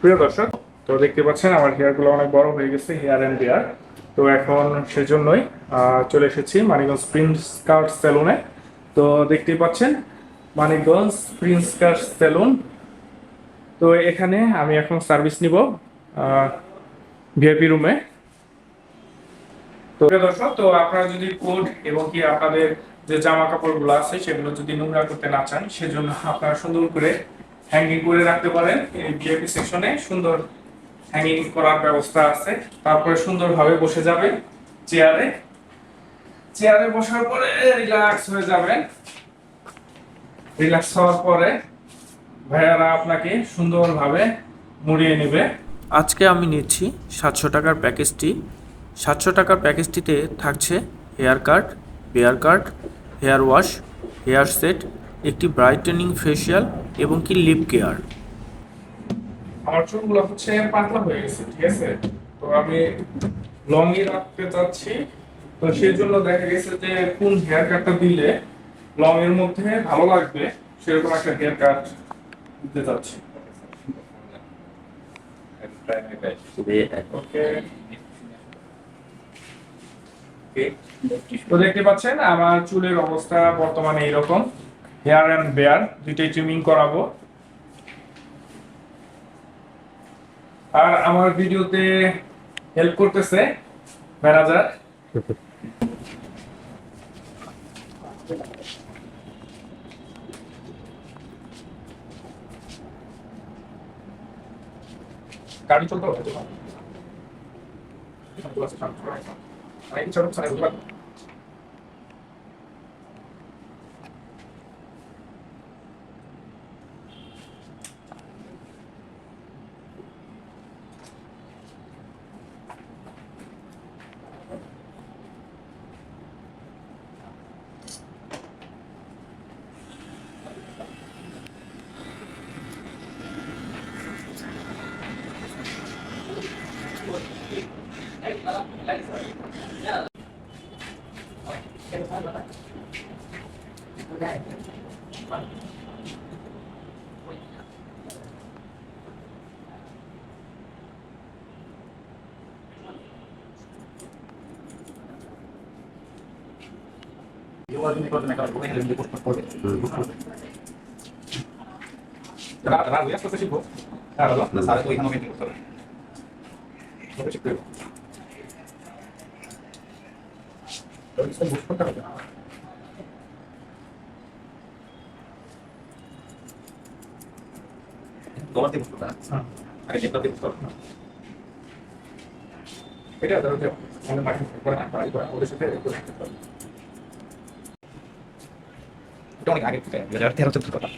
প্রিয় দর্শক, তো দেখতে পাচ্ছেন আমার হেয়ারগুলো অনেক বড় হয়ে গেছে হেয়ার অ্যান্ড তো এখন সেজন্যই চলে এসেছি প্রিন্স সেলুনে তো পাচ্ছেন প্রিন্স সেলুন তো এখানে আমি এখন সার্ভিস নিব ভিআইপি রুমে তো দর্শক, তো আপনারা যদি কোড এবং কি আপনাদের যে জামা কাপড়গুলো আছে, সেগুলো যদি নোংরা করতে না চান, সেজন্য আপনারা সুন্দর করে হ্যাঙ্গিং করে রাখতে পারেন এই ভিআইপি সেকশনে সুন্দর হ্যাঙ্গিং করার ব্যবস্থা আছে। তারপরে সুন্দরভাবে বসে যাবে চেয়ারে চেয়ারে বসার পরে রিল্যাক্স হয়ে যাবেন। রিল্যাক্স হওয়ার পরে ভাইয়ারা আপনাকে সুন্দরভাবে মুড়িয়ে নেবে। আজকে আমি নিচ্ছি সাতশো টাকার প্যাকেজটি সাতশো টাকার প্যাকেজটিতে থাকছে hair cut beard cut hair wash hair set একটি ব্রাইটেনিং ফেসিয়াল এবং কি লিপ কেয়ার। আমার চুলগুলো হচ্ছে পাতলা হয়ে গেছে, ঠিক আছে? তো আমি লংই রাখতে চাচ্ছি। তো সেই জন্য দেখা গেছে যে কোন হেয়ার কাটটা দিলে লং এর মধ্যে ভালো লাগবে, সেরকম একটা হেয়ার কাট দিতে চাচ্ছি। তো দেখতে পাচ্ছেন, আমার চুলের অবস্থা বর্তমানে এইরকম। হেয়ার অ্যান্ড বেয়ার, দুইটাই ট্রিমিং করাবো। আর আমার ভিডিওতে হেল্প করতেছে ম্যানেজার। গাড়ি চলতে হবে 弱みことなからごめんなさい。Ragu, ya, selesai sih, Bu. Ragu, nah, saat itu, ini, ini, ini, ini, ini, ini, ছোট ছোট রাজু আস্তে আস্তে শিখব হ্যাঁ রাজু স্যার ওইখানে মেনটেন করতে হবে ওকে শিখতে হবে ওই সব বুঝ করতে হবে তোমার দিয়ে বুঝতে হবে হ্যাঁ আগে যেটা দিয়ে বুঝতে হবে এটা ধরো যে আমাদের মাঠে করে না করাই করা ওদের সাথে করে করতে হবে। এটা অনেক আগে থেকে দুই হাজার তেরো চোদ্দ কথা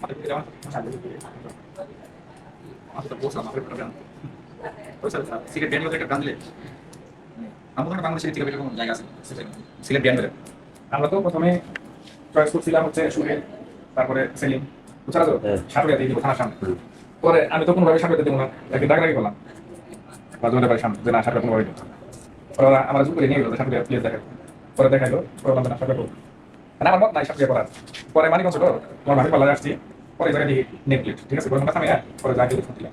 মাঠে থেকে যাওয়া মাঠে তো বসলাম মাঠে একটা গান ওই স্যার সিলেট ব্যান্ড একটা গান দিলে? আমার বাংলাদেশে থেকে এরকম জায়গা আছে সিলেট ব্যান্ড আমরা তো প্রথমে চয়েস করছিলাম হচ্ছে সুহেল তারপরে সেলিম। বুঝা তো সাঁতুরিয়া দিয়ে দিব থানার সামনে। পরে আমি তো কোনোভাবে দিব না। একদিন ডাকাডাকি করলাম। রাজমাদের বাড়ির সামনে যে না সাঁতুরিয়া কোনোভাবে দিব পরে আমার নিয়ে গেলো সাঁতুরিয়া প্লেস দেখাল পরে দেখাইলো পরে বললাম না সাঁতুরিয়া করব। মানে আমার মত নাই করার। পরে মানিক তোমার ভাবি পাল্লায় আসছি। পরে জায়গায় দেখি নেট প্লেট ঠিক আছে? পরে দিলাম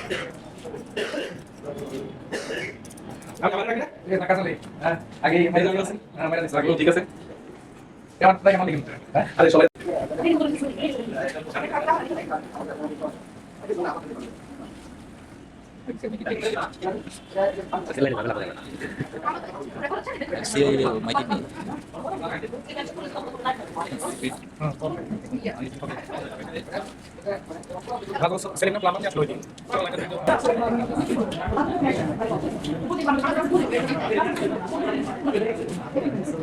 ঠিক আছে। কেমন তাই কেমন লিখুন হ্যাঁ? আরে সবাই সিএ মাইকে নিয়ে ভালো সেলিম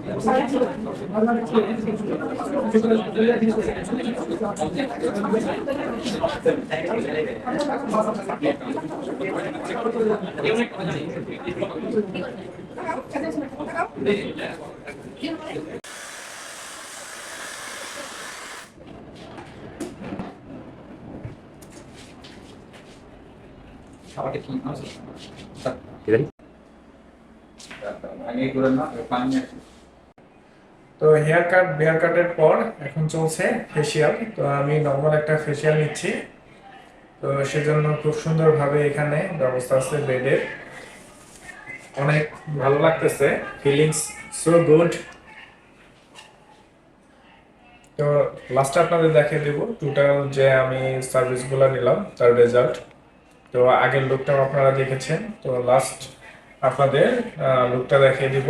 নাম লামানি আসলো ওই দিন খাবারটা কি আছে আমি করে না পানি তো হেয়ার কাট হেয়ার কাটের পর এখন চলছে ফেসিয়াল তো আমি নর্মাল একটা ফেসিয়াল নিচ্ছি। তো সেজন্য খুব সুন্দরভাবে এখানে ব্যবস্থা আছে বেডের অনেক ভালো লাগতেছে। ফিলিংস সো গুড তো লাস্টে আপনাদের দেখিয়ে দেবো। টোটাল যে আমি সার্ভিসগুলো নিলাম, তার রেজাল্ট তো আগের লুকটাও আপনারা দেখেছেন। তো লাস্ট আপনাদের লুকটা দেখিয়ে দিব।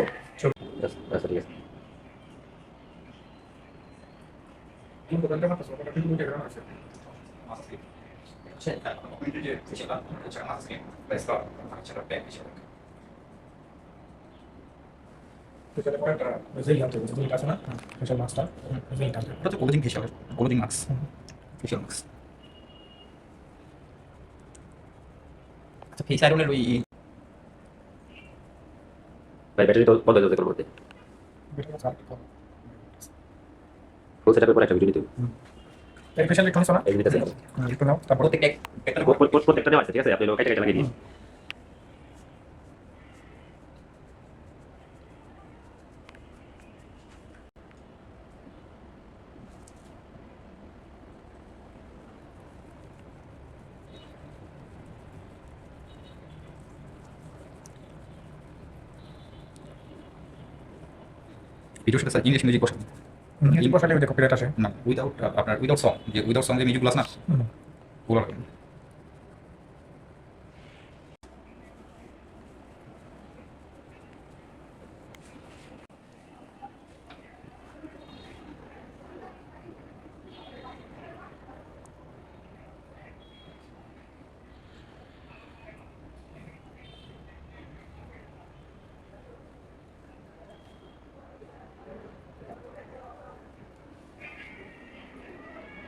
আয়রনের ওই ভাই ব্যাটারি তো বন্ধ হয়ে যাবে করতে ফুল সেটআপের পর একটা ভিডিও প্রত্যেকটা নেওয়া আছে ঠিক আছে? আপনি কেটে লাগিয়ে দিন। ভিডিওর সাথে স্যার ইংলিশ মিউজিক বসান না উইদাউট আপনার উইদাউট সং যে উইদাউট সং যে মিউজিকগুলো আছে না ওগুলো রাখবেন। কিছু আবার কিছু ই থাকে না। পাকিস্তান বলতে না হলে বক্স বসান। আসুস সারা সাজেস্ট করব না সে ওটা ট্রেনার না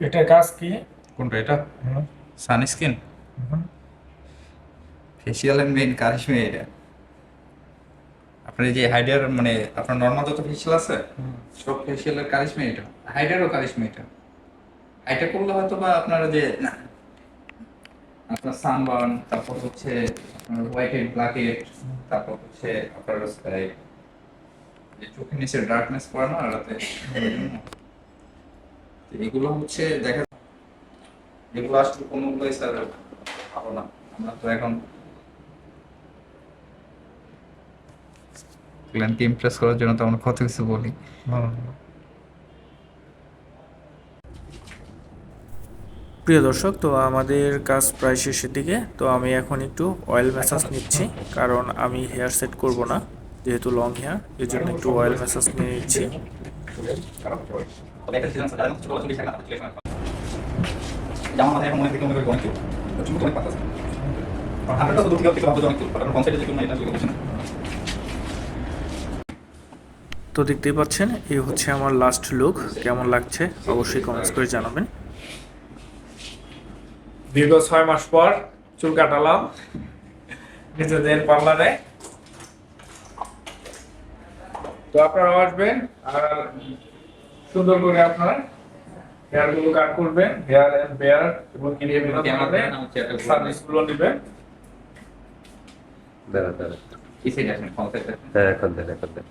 এটার কাজ কি? কোনটা এটা? সানস্ক্রিন? ফেসিয়ালের মেইন কারিশমা এটা আপনার যে হাইডার মানে আপনার নর্মাল যত ফেসিয়াল আছে সব ফেসিয়ালের কারিশমা এটা। হাইডারও কারিশমা এটা। হাইটা করলে হয়তো বা আপনার যে আপনার সানবার্ন তারপর হচ্ছে হোয়াইট হেড ব্ল্যাক হেড তারপর হচ্ছে আপনার যে চোখের নিচে ডার্কনেস পড়ে না, রাতে এগুলো হচ্ছে দেখা এগুলো আসলে কোনোগুলোই স্যার ভালো না। আমরা তো এখন ক্লায়েন্টকে ইমপ্রেস করার জন্য তো আমরা কত কিছু বলি। প্রিয় দর্শক, তো আমাদের কাজ প্রায় শেষের দিকে। তো আমি এখন একটু অয়েল ম্যাসাজ নিচ্ছি, কারণ আমি হেয়ার সেট করব না, যেহেতু লং হেয়ার এর জন্য একটু অয়েল ম্যাসাজ নিয়ে নিচ্ছি। তো দেখতেই পাচ্ছেন, এই হচ্ছে আমার লাস্ট লুক কেমন লাগছে? অবশ্যই কমেন্টস করে জানাবেন। দীর্ঘ ছয় মাস পর চুল কাটালাম নিজেদের পার্লারে। তো আপনারাও আসবেন আর সুন্দর করে আপনার হেয়ারগুলো কাট করবেন হেয়ার এন্ড বেয়ার এবং ক্লিয়ার সার্ভিসগুলো নেবেন। দাঁড়া দাঁড়া কিসে যাচ্ছেন ফোন থেকে হ্যাঁ এখন দেন এখন দেন।